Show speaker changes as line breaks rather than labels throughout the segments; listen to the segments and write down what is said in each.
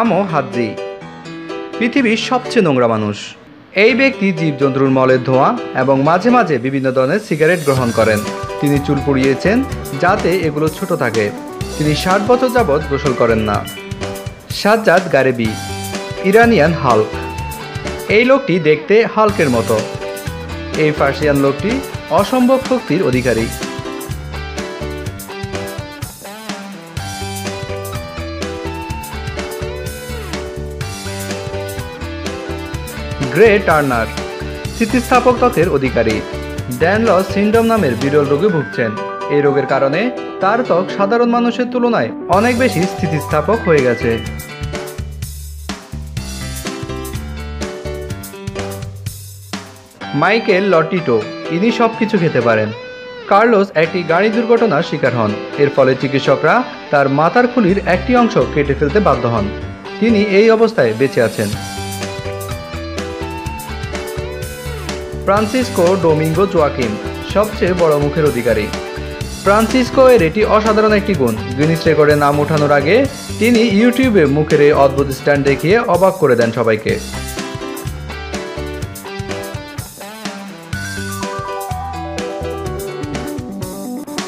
আমো হাদ্রি। পৃথিবীর সবচেয়ে নোংরা মানুষ। এই ব্যক্তি জীবজন্তুর মলের ধোঁয়া এবং মাঝে মাঝে বিভিন্ন ধরনের সিগারেট গ্রহণ করেন। তিনি চুল পুড়িয়েছেন যাতে এগুলো ছোট থাকে। তিনি ষাট বছর যাবৎ গোসল করেন না। Sajjad Gharibi, Iranian Hulk. এই লোকটি দেখতে হাল্কের মতো। এই ফার্সিয়ান লোকটি অসম্ভব শক্তির অধিকারী। Grey Turner. স্থিতিস্থাপক ত্বকের অধিকারী। ড্যানলস সিন্ড্রোম নামের বিরল রোগে ভুগছেন। এই রোগের কারণে তার ত্বক সাধারণ মানুষের তুলনায় অনেক বেশি স্থিতিস্থাপক হয়ে গেছে। মাইকেল লটিটো, ইনি সব কিছু খেতে পারেন। কার্লোস একটি গাড়ি দুর্ঘটনার শিকার হন। এর ফলে চিকিৎসকরা তার মাথার খুলির একটি অংশ কেটে ফেলতে বাধ্য হন। তিনি এই অবস্থায় বেঁচে আছেন। ফ্রান্সিসকো ডোমিঙ্গো জোয়াকিম, সবচেয়ে বড় মুখের অধিকারী। ফ্রান্সিসকো এর এটি অসাধারণ একটি গুণ। গিনিস রেকর্ডে নাম ওঠানোর আগে তিনি ইউটিউবে মুখের এই অদ্ভুত স্ট্যান্ড দেখিয়ে অবাক করে দেন সবাইকে।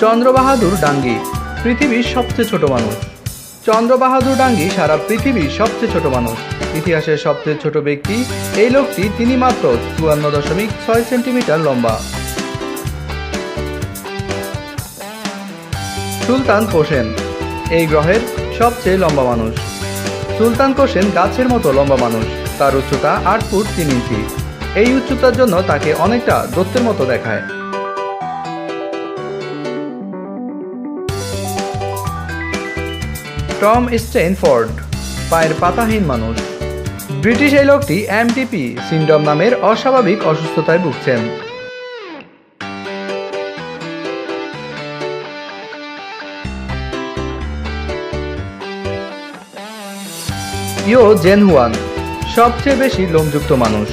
চন্দ্রবাহাদুর ডাঙ্গি, পৃথিবীর সবচেয়ে ছোট মানুষ। চন্দ্রবাহাদুর ডাঙ্গি সারা পৃথিবীর সবচেয়ে ছোট মানুষ। ইতিহাসের সবচেয়ে ছোট ব্যক্তি, এই লোকটি তিনি মাত্র চুয়ান্ন দশমিক ছয় সেন্টিমিটার লম্বা। সুলতান কোসেন, এই গ্রহের সবচেয়ে লম্বা মানুষ। সুলতান কোসেন গাছের মতো লম্বা মানুষ, তার উচ্চতা আট ফুট তিন ইঞ্চি। এই উচ্চতার জন্য তাকে অনেকটা দত্তের মতো দেখায়। টম স্টেনফোর্ড, পায়ের পাতাহীন মানুষ। ব্রিটিশ এই লোকটি এমটিপি সিন্ড্রোম নামের অস্বাভাবিক অসুস্থতায় ভুগছেন। ইও জেনহুয়ান সবচেয়ে বেশি লোমযুক্ত মানুষ।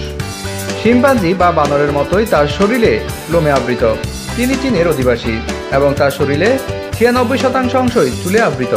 শিম্পাঞ্জি বা বানরের মতোই তার শরীরে লোমে আবৃত। তিনি চীনের অধিবাসী এবং তার শরীরে ছিয়ানব্বই শতাংশ অংশই চুলে আবৃত।